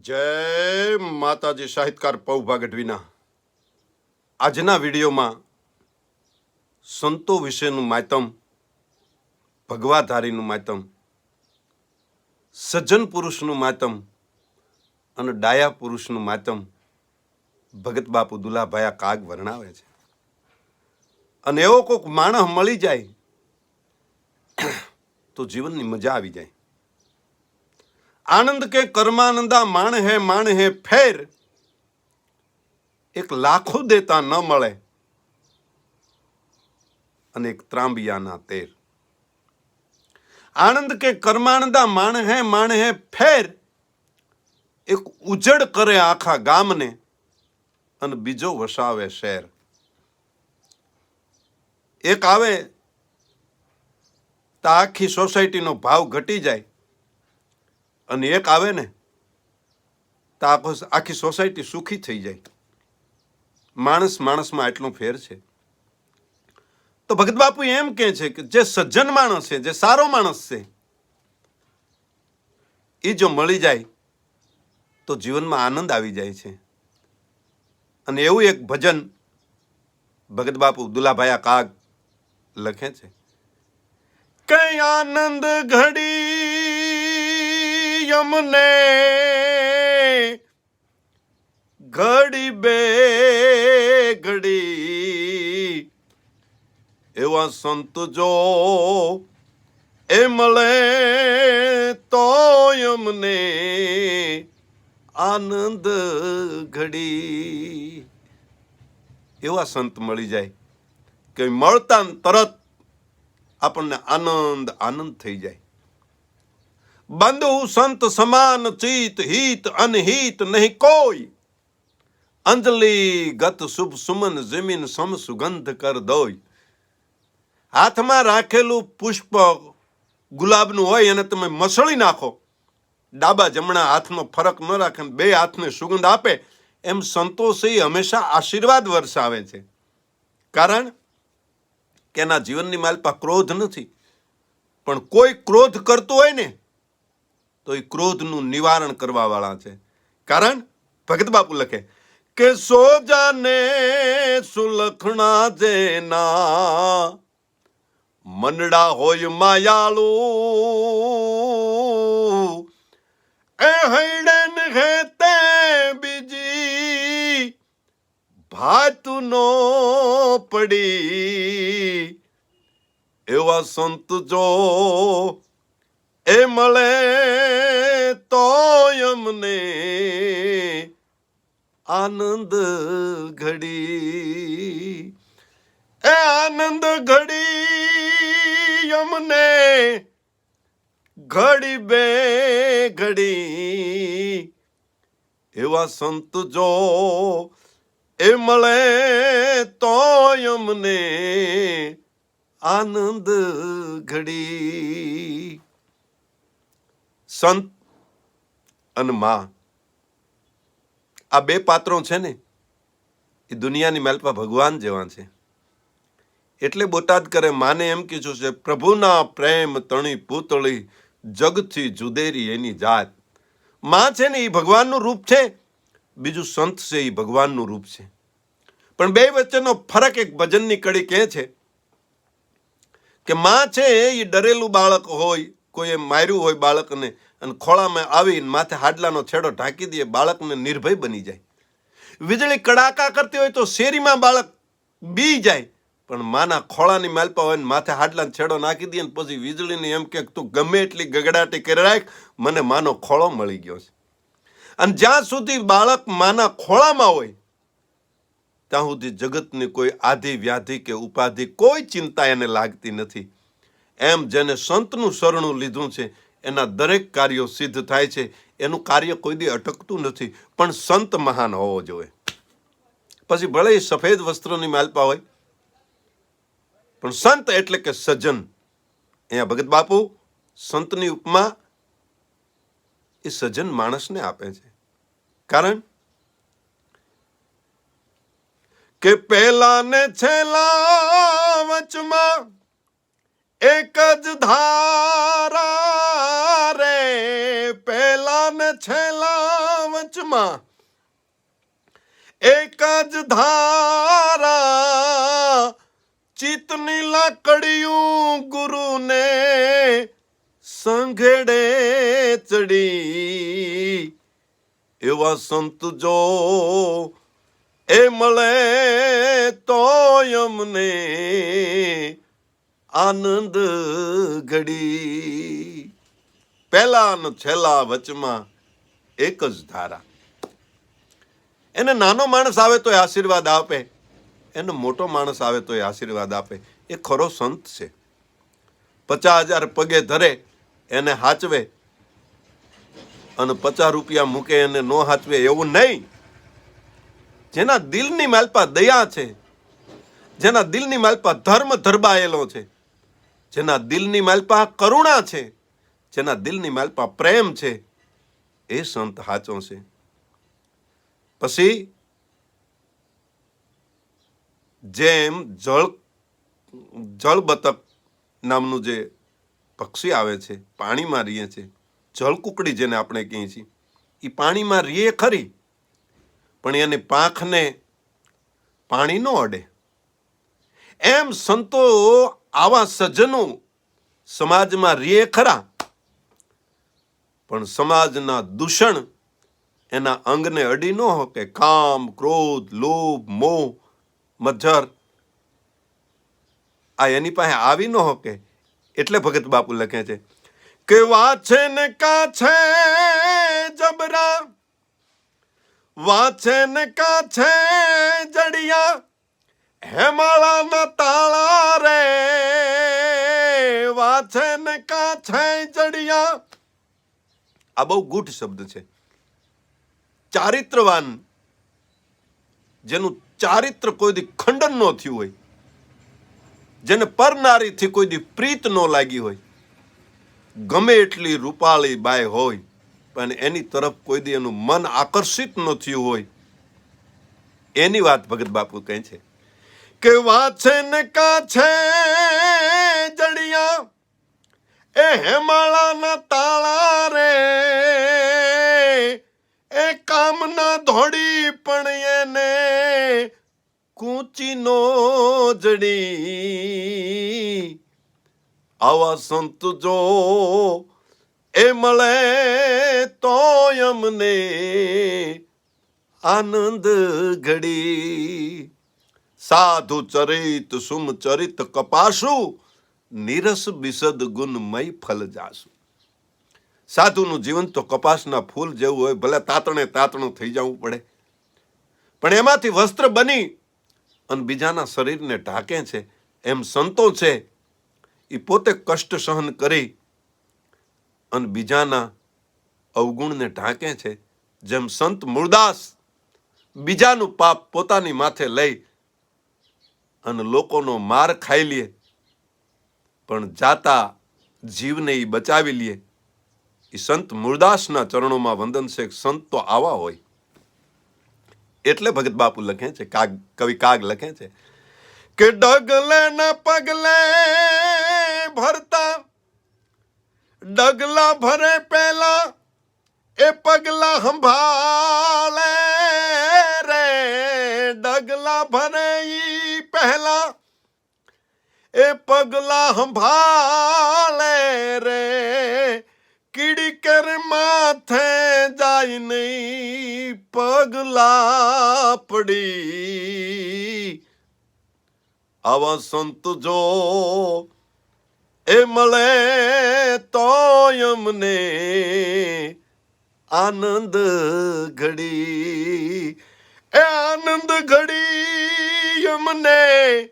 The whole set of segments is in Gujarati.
જય માતાજી સાહિત્યકાર પૌભા ગઢવીના આજના વિડીયોમાં સંતો વિશેનું માતમ ભગવાધારીનું માતમ સજ્જન પુરુષનું માતમ અને ડાયા પુરુષનું માતમ ભગત બાપુ દુલાભાયા કાગ વર્ણાવે છે. અને એવો કોઈક માણસ મળી જાય તો જીવનની મજા આવી જાય. આનંદ કે કર્માનંદા માણ હે માણ હે, ફેર. એક લાખો દેતા ન મળે અને એક ત્રાંબિયાના તેર. આનંદ કે કર્માનંદા માણ હે માણ હે, ફેર. એક ઉજળ કરે આખા ગામને અને બીજો વસાવે શહેર એક આવે તો આખી સોસાયટીનો ભાવ ઘટી જાય. અને એક આવે ને, તો આખો આખી સોસાયટી સુખી થઈ જાય. માણસ માણસમાં આટલો ફેર છે. તો ભગત બાપુ એમ કહે છે કે જે સજ્જન માણસ છે, જે સારો માણસ છે, એ જો મળી જાય, તો જીવનમાં આનંદ આવી જાય છે. અને એવું એક ભજન ભગત બાપુ દુલાભાયા કાગ લખે છે. કઈ આનંદ ઘડી યમને ઘડી બે ઘડી એવા સંત જો એ મળે તો અમને આનંદ ઘડી. એવા સંત મળી જાય કે મળતા તરત આપણને આનંદ આનંદ થઈ જાય. બંધુ સંત સમાન ચિત હિત અનહિત નહીં કોઈ. અંજલી ગત શુભ સુમન જમીન સમ સુગંધ કર દોય હાથમાં રાખેલું પુષ્પ ગુલાબનું હોય એને તમે મસળી નાખો. ડાબા જમણા હાથનો ફરક ન રાખે બે હાથને સુગંધ આપે એમ સંતોષ હંમેશા આશીર્વાદ વરસાવે છે. કારણ કે એના જીવનની માલપા ક્રોધ નથી. પણ કોઈ ક્રોધ કરતું હોય ને તો એ ક્રોધનું નિવારણ કરવા વાળા છે. કારણ, ભગત બાપુ લખે, કે સોજાને સુલખણા જેના મનડા હોય માયાળુ એ હૈડન હેતે બીજી ભાતુનો પડી. એવા સંત જો એ મળે તો અમને આનંદ ઘડી. એ આનંદ ઘડી અમને ઘડી બે ઘડી. એવા સંત જો એ મળે તો અમને આનંદ ઘડી. સંત અને મા. આ બે પાત્રો છે ને, એ દુનિયાની માલપા ભગવાન જેવા છે. એટલે બોટાદ કરે, માને એમ કીધું છે, પ્રભુના પ્રેમ તણી પૂતળી, જગથી જુદેરી એની જાત. માં છે ને, એ ભગવાનનું રૂપ છે. બીજું સંત છે, એ ભગવાનનું રૂપ છે. પણ બે વચ્ચેનો ફરક એક ભજનની કડી કહે છે કે, માં છે એ ડરેલું બાળક હોય કોઈએ માર્યું હોય બાળકને અને ખોળામાં આવીને માથે હાડલાનો છેડો ઢાંકી દે બાળકને નિર્ભય બની જાય. વીજળી કડાકા કરતી હોય તો શેરીમાં બાળક બી જાય, પણ માના ખોળાની માલપા હોય ને માથે હાડલાનો છેડો નાખી દે ને પછી વીજળીની એમ કે તું ગમે એટલી ગગડાટી કરી રાખ, મને માનો ખોળો મળી ગયો છે. અને જ્યાં સુધી બાળક માના ખોળામાં હોય, ત્યાં સુધી જગતની કોઈ આધિ વ્યાધિ કે ઉપાધિ કોઈ ચિંતા એને લાગતી નથી. એમ જેને સંતનું શરણું લીધું છે, એના દરેક કાર્યો સિદ્ધ થાય છે. એનું કાર્ય કોઈ દી અટકતું નથી, પણ સંત મહાન હોવો જોઈએ. પછી ભલે સફેદ વસ્ત્રોની માલપા હોય, પણ સંત એટલે કે સજ્જન. અહીંયા ભગત બાપુ, સંતની ઉપમા એ સજ્જન માણસને આપે છે. કારણ કે પહેલા ને છેલ્લા વચમાં એક જ ધારા રે પેલા ને છેલ્લા વચમાં એક જ ધારા ચિતની લાકડિયું ગુરુને સંઘેડે ચડી. એવા સંત જો એ મળે તો અમને આનંદ ઘડી. પહેલા અને છેલ્લા વચમાં એક જ ધારા. એને નાનો માણસ આવે તો એ આશીર્વાદ આપે. એને મોટો માણસ આવે તો આશીર્વાદ આપે. એ ખરો સંત છે. પચાસ હજાર પગે ધરે એને હાચવે અને પચાસ રૂપિયા મૂકે એને નો હાચવે એવું નહીં. જેના દિલની માલપા દયા છે, જેના દિલની માલપા ધર્મ ધરબાયેલો છે જેના દિલની માલપા કરુણા છે, જેના દિલની માલપા પ્રેમ છે, એ સંત હાચો છે. પછી જેમ જળ જળ બતક નામનું જે પક્ષી આવે છે, પાણીમાં રીએ છે, જળકુકડી જેને આપણે કહીએ છીએ એ પાણીમાં રીએ ખરી, પણ એને પાંખને પાણી ન અડે. એમ સંતો આવા સજ્જનો સમાજમાં રે ખરા? પણ સમાજના દૂષણ એના અંગને અડી ન હોકે. કામ, ક્રોધ, લોભ, મોહ મજ્જર આ એની પાસે આવી ન હોકે. એટલે ભગત બાપુ લખે છે, કે વાછે ને કા છે જબરા વાછે ને કા છે જડિયા હેમાળાના તાળા રે વાછે ને કાછે જડિયા આ બહુ ગૂઢ શબ્દ છે. ચારિત્રવાન, જેનું ચારિત્ર કોઈ દી ખંડન ન થયું હોય, જેને પરનારીથી કોઈ દી પ્રીત ન લાગી હોય, ગમે એટલી રૂપાળી બાય હોય, પણ એની તરફ કોઈ દી એનું મન આકર્ષિત ન થયું હોય, એની વાત ભગત બાપુ કહે છે. કે વાછન ને કા છે જડિયા? એ હેમાળાના તાળા રે. એ કામના ધોડી પણ એને કૂચી નો જડી. આવા સંત જો એ મળે તો અમને આનંદ ઘડી. સાધુ ચરિત, સુમ ચરિત કપાસુ, નિરસ બિસદ ગુણમય ફલ જાસુ. સાધુનું જીવન તો કપાસના ફૂલ જેવું હોય, ભલે તાતણે તાતણું થઈ જવું પડે. પણ એમાંથી વસ્ત્ર બની અને બીજાના શરીરને ઢાંકે છે, એમ સંતો છે એ પોતે કષ્ટ સહન કરી અને બીજાના અવગુણને ઢાંકે છે. જેમ સંત મૂળદાસ બીજાનું પાપ પોતાની માથે લઈ અને લોકોનો માર ખાઈ લે. પણ જાતા જીવને એ બચાવી લે. એ સંત મૂળદાસના ચરણોમાં વંદન છે સંત તો આવા હોય. એટલે ભગત બાપુ લખે છે, કાગ, કવિ કાગ લખે છે કે ડગલે ન પગલે ભરતા. ડગલા ભરે પેલા, એ પગલા સંભાળે રે. ડગલા ભરે એ પગલા સંભાળે રે. કીડી કર માથે જાય નહીં પગલા પડી. આવા સંત જો એ મળે તો અમને આનંદ ઘડી. એ આનંદ ઘડી અમને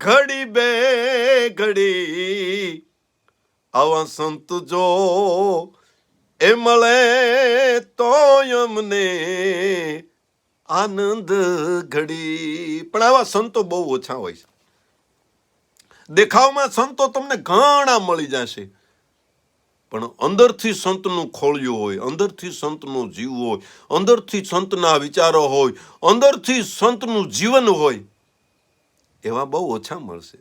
ઘડી બે ઘડી. આવા સંત જો એ મળે તો અમને આનંદ ઘડી. પણ આવા સંતો બહુ ઓછા હોય છે. દેખાવમાં સંતો તમને ઘણા મળી જશે. પણ અંદરથી સંતનું ખોળ્યું હોય, અંદરથી સંતનું જીવ હોય, અંદરથી સંતના વિચારો હોય, અંદરથી સંતનું જીવન હોય એવા બહુ ઓછા મળશે.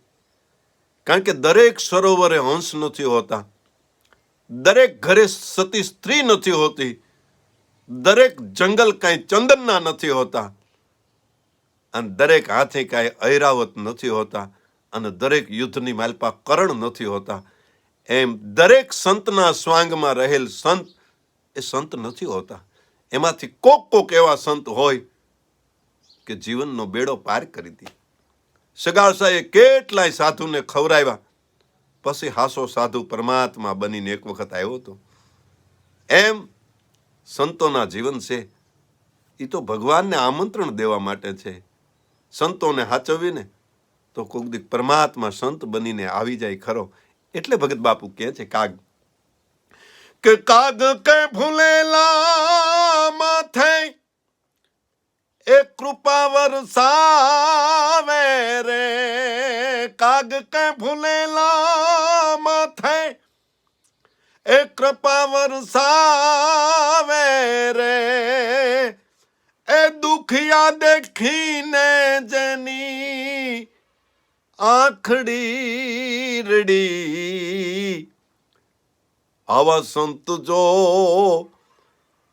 કારણ કે દરેક સરોવરે હંસ નથી હોતા, દરેક ઘરે સતી સ્ત્રી નથી હોતી, દરેક જંગલ કાંઈ ચંદનના નથી હોતા, અને દરેક હાથે કાંઈ ઐરાવત નથી હોતા, અને દરેક યુદ્ધની માલપા કરણ નથી હોતા. એમ દરેક સંતના સ્વાંગમાં રહેલ સંત એ સંત નથી હોતા. એમાંથી કોક કોક એવા સંત હોય કે જીવનનો બેડો પાર કરી દે. સગાળસાએ કેટલાય સાધુને ખવરાવ્યા પછી હાસો સાધુ પરમાત્મા બનીને એક વખત આવ્યો હતો. એમ સંતોના જીવન છે. એ તો ભગવાનને આમંત્રણ દેવા માટે છે. સંતોને હાચવીને તો કોક દીક પરમાત્મા સંત બનીને આવી જાય ખરો. એટલે ભગત બાપુ કહે છે કાગ. કે કાગ કે ભૂલેલા માથે એ કૃપા વરસાવે રે. કાગ કે ભૂલેલા માથે એ કૃપા વરસાવે રે. એ દુખિયા દેખીને જની આખડી રડી. આવા સંત જો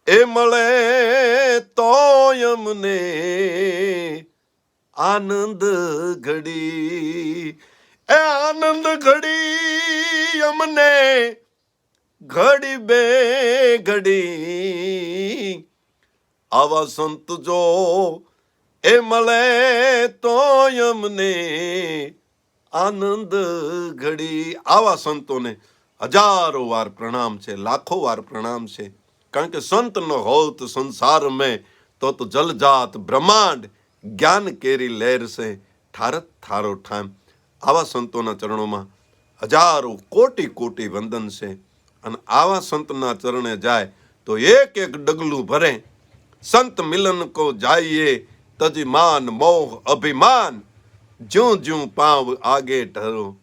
એ મળે તો અમને આનંદ ઘડી. એ આનંદ ઘડી અમને ઘડી બે ઘડી. આવા સંત જો એ મળે તો અમને આનંદ ઘડી. આવા સંતોને હજારો વાર પ્રણામ છે, લાખો વાર પ્રણામ છે. કારણ કે સંત ન હોત સંસાર મેં તો તો જલજાત બ્રહ્માંડ જ્ઞાન કેરી લહેર છે ઠારત થારો ઠામ. આવા સંતોના ચરણોમાં હજારો કોટી કોટી વંદન છે. અને આવા સંતના ચરણે જાય તો એક એક ડગલું ભરે. સંત મિલન કો જાઈએ તજી માન મોહ અભિમાન. જ્યું જ્યું પાવ આગે ઠરો.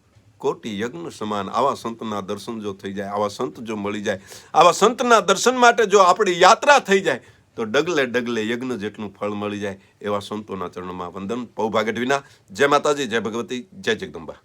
કોટી યજ્ઞ સમાન, આવા સંતના દર્શન જો થઈ જાય, આવા સંત જો મળી જાય, આવા સંતના દર્શન માટે જો આપણી યાત્રા થઈ જાય, તો ડગલે ડગલે યજ્ઞ જેટલું ફળ મળી જાય, એવા સંતોના ચરણમાં વંદન. પૌભાગઢવીના જય માતાજી, જય ભગવતી, જય જગદંબા.